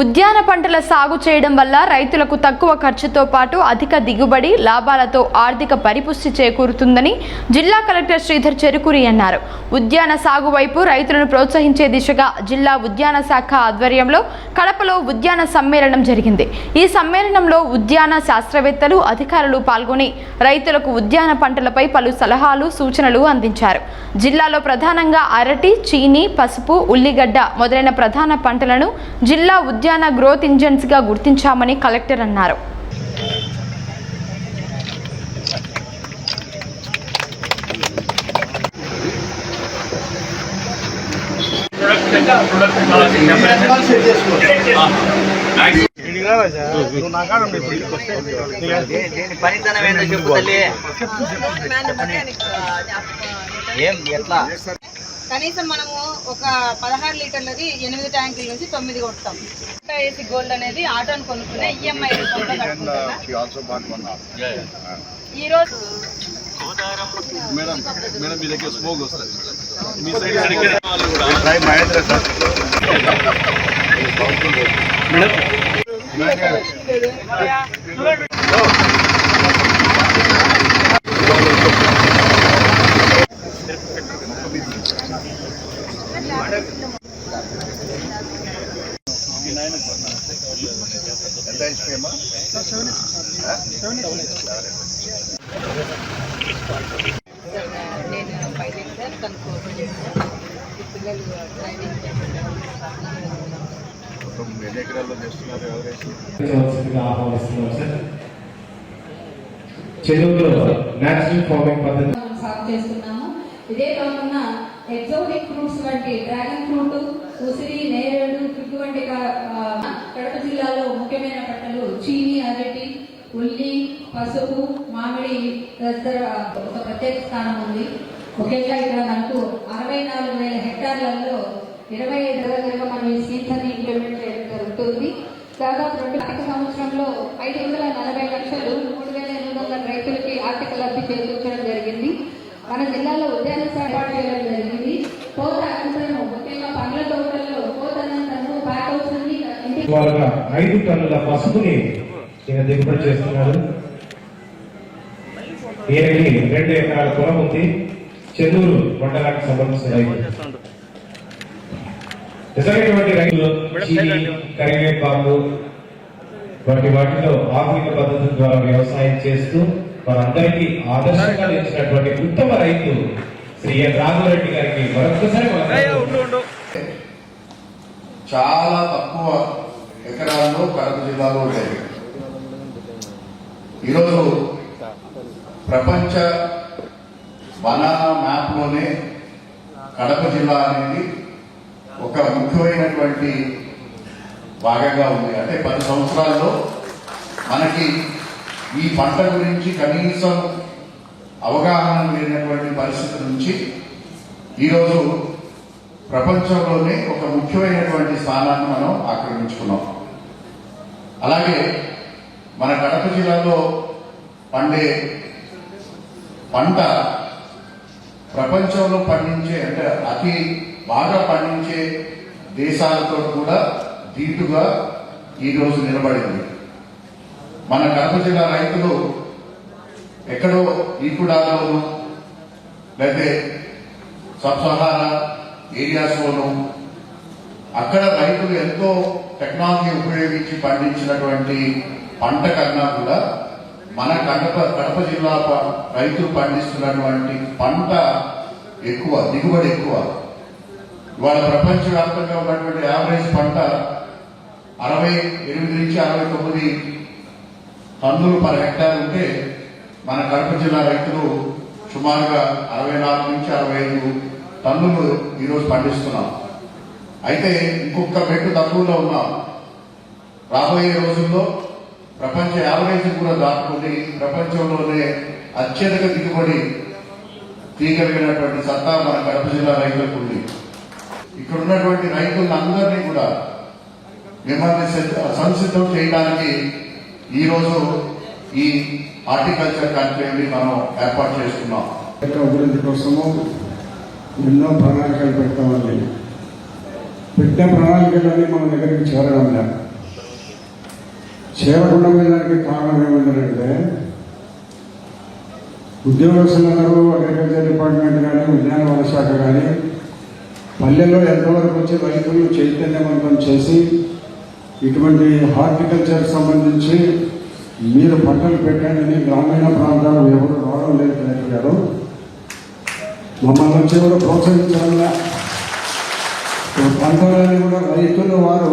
ఉద్యాన పంటల సాగు చేయడం వల్ల రైతులకు తక్కువ ఖర్చుతో పాటు అధిక దిగుబడి లాభాలతో ఆర్థిక పరిపుష్టి చేకూరుతుందని జిల్లా కలెక్టర్ శ్రీధర్ చెరుకురి అన్నారు. ఉద్యాన సాగు వైపు రైతులను ప్రోత్సహించే దిశగా జిల్లా ఉద్యాన శాఖ ఆధ్వర్యంలో కడపలో ఉద్యాన సమ్మేళనం జరిగింది. ఈ సమ్మేళనంలో ఉద్యాన శాస్త్రవేత్తలు అధికారులు పాల్గొని రైతులకు ఉద్యాన పంటలపై పలు సలహాలు సూచనలు అందించారు. జిల్లాలో ప్రధానంగా అరటి చీని పసుపు ఉల్లిగడ్డ మొదలైన ప్రధాన పంటలను జిల్లా ఉద్యాన గ్రోత్ ఇంజన్స్గా గుర్తించామని కలెక్టర్ అన్నారు. దీని పనితనం ఏంటో చెప్పు తల్లి. ఏం ఎట్లా? కనీసం మనము ఒక పదహారు లీటర్లది ఎనిమిది ట్యాంకుల నుంచి తొమ్మిది కొడతాం ఏసీ గోల్డ్ అనేది ఆటోని కొనుక్కునే ఈఎంఐ రూపంలో కట్టుకుంటున్నా She also bought one house. ఈ రోజు మేడం మేడం మీ దగ్గర స్మోక్ వస్తుంది మీ సైడ్ ట్రై మహేంద్ర సార్ ఎంత హెచ్పి నేను పైన పిల్లలు డ్రైవింగ్ మొత్తం ఎన్ని ఎకరాల్లో చేస్తున్నారు ఆహ్వానిస్తున్నాం సార్ చెరువులో నేచురల్ ఫార్మింగ్ పద్ధతి. సాగు ఇదే కాకుండా ఎగ్జోటిక్ ఫ్రూట్స్ వంటి డ్రాగన్ ఫ్రూట్ ఉసిరి నేరేడు పిక్కు వంటి కడప జిల్లాలో ముఖ్యమైన పంటలు చీని అరటి ఉల్లి పసుపు మామిడి తదితర ఒక ప్రత్యేక స్థానం ఉంది. ముఖ్యంగా ఇక్కడ మనకు అరవై నాలుగు వేల హెక్టార్లలో ఇరవై ఐదు దగ్గరగా మనం ఈ సీడ్స్ ఇంప్లిమెంట్ చేయడం జరుగుతుంది. దాదాపు రెండు ఆర్థిక సంవత్సరంలో ఐదు వందల నలభై లక్షలు మూడు వేల ఎనిమిది వందల రైతులకి ఆర్థిక లబ్ధి చేకూర్చడం జరిగింది. మన జిల్లాలో ఉద్యాన ఏర్పాటు చేయడం జరిగింది. కోత అనంతరం ముఖ్యంగా పండ్ల తోటల్లో కోత అనంతరం ప్యాక్ అవుతుంది ఐదు టన్నుల పసుపుని ఈయన దిగుబడి చేస్తున్నారు. ఈయనకి రెండు ఎకరాల పొలం ఉంది. చెన్నూరు మండలానికి సంబంధించిన రైతు. నిజమైనటువంటి రైతులు చీని కరివేపాకు వంటి వాటిలో ఆధునిక పద్ధతుల ద్వారా వ్యవసాయం చేస్తూ మనందరికీ ఆదర్శంగా నిలిచినటువంటి ఉత్తమ రైతు శ్రీ ఎన్ రాఘవరెడ్డి గారికి మరొకసారి చాలా తక్కువ ఎకరాల్లో కడప జిల్లాలో ఉండేవి ఈరోజు ప్రపంచ బనానా మ్యాప్లోనే కడప జిల్లా అనేది ఒక ముఖ్యమైనటువంటి భాగంగా ఉంది. అంటే పది సంవత్సరాల్లో మనకి ఈ పంట గురించి కనీసం అవగాహన లేనటువంటి పరిస్థితి నుంచి ఈరోజు ప్రపంచంలోనే ఒక ముఖ్యమైనటువంటి స్థానాన్ని మనం ఆక్రమించుకున్నాం. అలాగే మన కడప జిల్లాలో పండే పంట ప్రపంచంలో పండించే అంటే అతి బాగా పండించే దేశాలతో కూడా ధీటుగా ఈరోజు నిలబడింది. మన కడప జిల్లా రైతులు ఎక్కడో ఈకుడాలోను లేకపోతే సబ్ ఏరియాస్ ఏరియాస్లోను అక్కడ రైతులు ఎంతో టెక్నాలజీ ఉపయోగించి పండించినటువంటి పంట కన్నా కూడా మన కడప కడప జిల్లా ప- రైతులు పండిస్తున్నటువంటి పంట ఎక్కువ దిగుబడి ఎక్కువ. ఇవాళ ప్రపంచవ్యాప్తంగా ఉన్నటువంటి యావరేజ్ పంట అరవై ఎనిమిది నుంచి అరవై తొమ్మిది టన్నులు పర్ హెక్టార్ ఉంటే మన కడప జిల్లా రైతులు సుమారుగా అరవై నాలుగు నుంచి అరవై ఐదు టన్నులు ఈరోజు పండిస్తున్నాం. అయితే ఇంకొక మెట్టు తక్కువలో ఉన్నాం. రాబోయే రోజుల్లో ప్రపంచ యావరేజ్ కూడా దాటుకుని ప్రపంచంలోనే అత్యధిక దిగుబడి తీయగలిగినటువంటి సత్తా మన కడప జిల్లా రైతులకు ఉంది. ఇక్కడ ఉన్నటువంటి రైతులందరినీ కూడా మిమ్మల్ని సంసిద్ధం చేయడానికి ఈరోజు ఈ హార్టికల్చర్ కాన్క్లేవ్ని మనం ఏర్పాటు చేసుకున్నాం. అభివృద్ధి కోసము ఎన్నో ప్రణాళికలు పెడతామండి పెట్టిన ప్రణాళికలన్నీ మన దగ్గరికి చేరడం లేదు. చేరకుండా పోయేదానికి కారణం ఏమిటంటే ఉద్యోగస్తులందరూ అగ్రికల్చర్ డిపార్ట్మెంట్ కానీ ఉద్యానవన శాఖ కానీ పల్లెల్లో ఎంతవరకు వచ్చి రైతులు చైతన్యవంతం చేసి ఇటువంటి హార్టికల్చర్ సంబంధించి మీరు పంటలు పెట్టండి అని గ్రామీణ ప్రాంతాలు ఎవరు రావడం లేదు కలెక్టర్ గారు. మమ్మల్ని వచ్చి కూడా ప్రోత్సహించాలన్నా పంటలని కూడా రైతులు వారు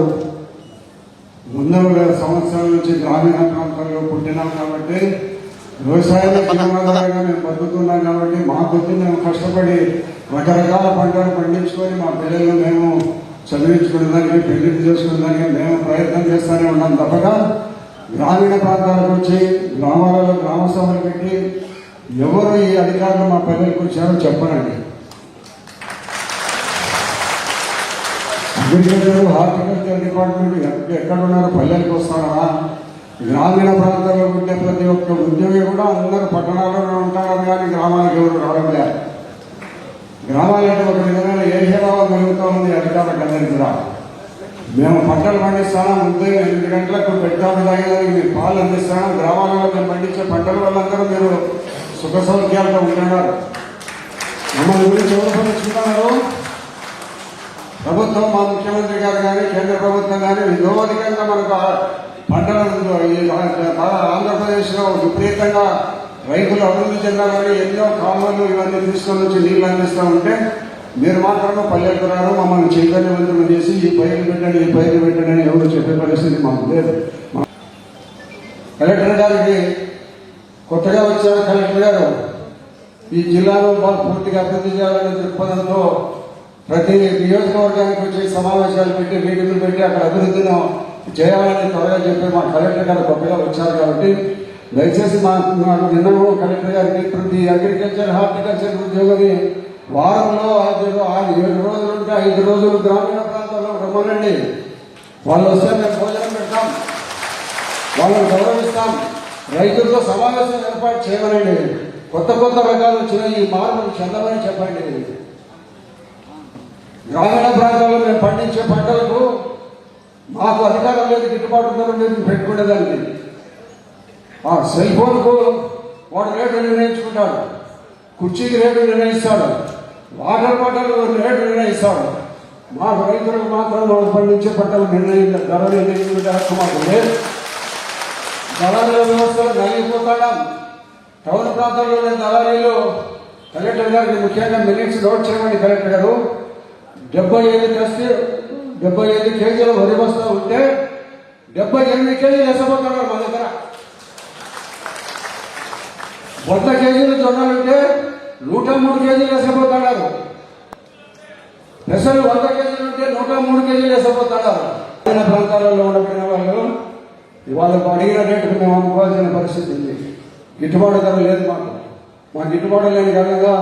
వందల వేల సంవత్సరాల నుంచి గ్రామీణ ప్రాంతాల్లో పుట్టినాం కాబట్టి వ్యవసాయం జీవనాధారంగా మేము బతుకుతున్నాం కాబట్టి మా కొద్ది మేము కష్టపడి రకరకాల పంటలు పండించుకొని మా పిల్లలు మేము చదివించుకునేదానికి పెళ్ళికి చేసుకునేదానికి మేము ప్రయత్నం చేస్తూనే ఉన్నాం. తప్పగా గ్రామీణ ప్రాంతాలకు వచ్చి గ్రామాలలో గ్రామ సభలు పెట్టి ఎవరు ఈ అధికారులు మా పిల్లలకు వచ్చారో చెప్పనండి. అగ్రికల్చర్ హార్టికల్చర్ డిపార్ట్మెంట్ ఎక్కడ ఉన్నారో పల్లెలకు వస్తారా? గ్రామీణ ప్రాంతాల్లో ఉండే ప్రతి ఒక్క ఉద్యోగి కూడా అందరూ పట్టణాల్లోనే ఉంటారు కానీ గ్రామాలకు ఎవరు రావడం లేదు. గ్రామాలంటే ఒక విధమైన ఏ సేవాలు కలుగుతూ ఉంది అధికారులకు అందరికీ కూడా. మేము పంటలు పండిస్తాం ఉదయం ఎనిమిది గంటలకు పెట్టాలి తాగేదానికి మీరు పాలు అందిస్తాం గ్రామాలలో మేము పండించే పంటల వాళ్ళందరూ మీరు సుఖ సౌఖ్యాలతో ఉంటున్నారు. మమ్మల్ని గురించి ఎవరు ప్రభుత్వం మా ముఖ్యమంత్రి గారు కానీ కేంద్ర ప్రభుత్వం కానీ విధోధికంగా మనకు ఆ పంటలను ఆంధ్రప్రదేశ్లో విపరీతంగా రైతులు అభివృద్ధి చెందాలని ఎన్నో కామన్లు ఇవన్నీ తీసుకొని వచ్చి నీళ్ళు అందిస్తూ ఉంటే మీరు మాత్రమే పల్లెకు మమ్మల్ని చైతన్యవంతులు చేసి ఈ పైరు పెట్టండి ఈ పైరు పెట్టండి అని ఎవరు చెప్పే పరిస్థితి మాకు లేదు. కలెక్టర్ గారికి కొత్తగా వచ్చారు కలెక్టర్ గారు. ఈ జిల్లాలో బాగా పూర్తిగా అభివృద్ధి చేయాలనే దృక్పథంతో ప్రతి నియోజకవర్గానికి వచ్చి సమావేశాలు పెట్టి మీటింగ్లు పెట్టి అక్కడ అభివృద్ధిని చేయాలని త్వరగా చెప్పి మా కలెక్టర్ గారు కొత్తగా వచ్చారు కాబట్టి దయచేసి మా నిన్న కలెక్టర్ గారికి ప్రతి అగ్రికల్చర్ హార్టికల్చర్ ఉద్యోగిని వారంలో ఆ ఏడు రోజులు ఉంటే ఐదు రోజులు గ్రామీణ ప్రాంతాల్లో రమ్మనండి. వాళ్ళు వస్తే మేము భోజనం పెడతాం. వాళ్ళని గౌరవిస్తాం. రైతులతో సమావేశం ఏర్పాటు చేయమనండి. కొత్త కొత్త రకాలు వచ్చిన ఈ మార్పులు చెందమని చెప్పండి. గ్రామీణ ప్రాంతాల్లో మేము పండించే పంటలకు మాకు అధికారం లేదు గిట్టుబాటు ధర లేదు పెట్టుకునేదానికి ఆ సెల్ ఫోన్కు వాడు రేటు నిర్ణయించుకుంటాడు. కుర్చీకి రేటు నిర్ణయిస్తాడు. వాటర్ బాటిల్ రేటు నిర్ణయిస్తాడు. మాకు రైతులకు మాత్రం మనం పండించే పంటలు నిర్ణయించ ధర నిర్ణయించుకుంటే హక్కు మాకు లేదు దళారీల వ్యవస్థ నలిగిపోతాడా? టౌన్ ప్రాంతాల్లోని దళారీలు కలెక్టర్ గారికి ముఖ్యంగా మినిట్స్ నోట్ చేయమని కలెక్టర్ గారు డెబ్బై ఐదు కస్తే డెబ్బై ఐదు కేజీల వరి బస్తా ఉంటే డెబ్బై ఎనిమిది కేజీలు వేసపోతున్నారు మా దగ్గర. వంద కేజీలు జొన్నలుంటే నూట మూడు కేజీలు వేసపోతున్నారు పెసలు వంద కేజీలు ఉంటే నూట మూడు కేజీలు వేసపోతున్నారు ప్రాంతాలలో ఉండబడిన వాళ్ళు వాళ్ళకు అడిగిన రేటుకు మేము అమ్ముకోవాల్సిన పరిస్థితి ఉంది. గిట్టుబాటు ధర లేదు మాకు. మా గిట్టుబాటు లేని కారణంగా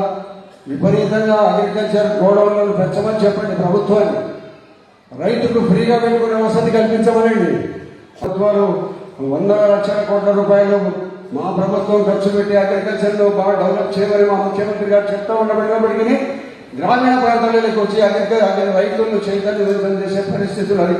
విపరీతంగా అగ్రికల్చర్ గోడౌన్లను పెంచమని చెప్పండి ప్రభుత్వాన్ని. రైతుకు ఫ్రీగా పెట్టుకునే వసతి కల్పించమనండి. ప్రభుత్వాలు వందల లక్షల కోట్ల రూపాయలు మా ప్రభుత్వం ఖర్చు పెట్టి అగ్రికల్చర్ను బాగా డెవలప్ చేయమని మా ముఖ్యమంత్రి గారు చెప్తా ఉండబడినప్పటికీ గ్రామీణ ప్రాంతాలకు వచ్చి అగ్రికల్చర్ రైతులను చైతన్యవంతం చేసే పరిస్థితులు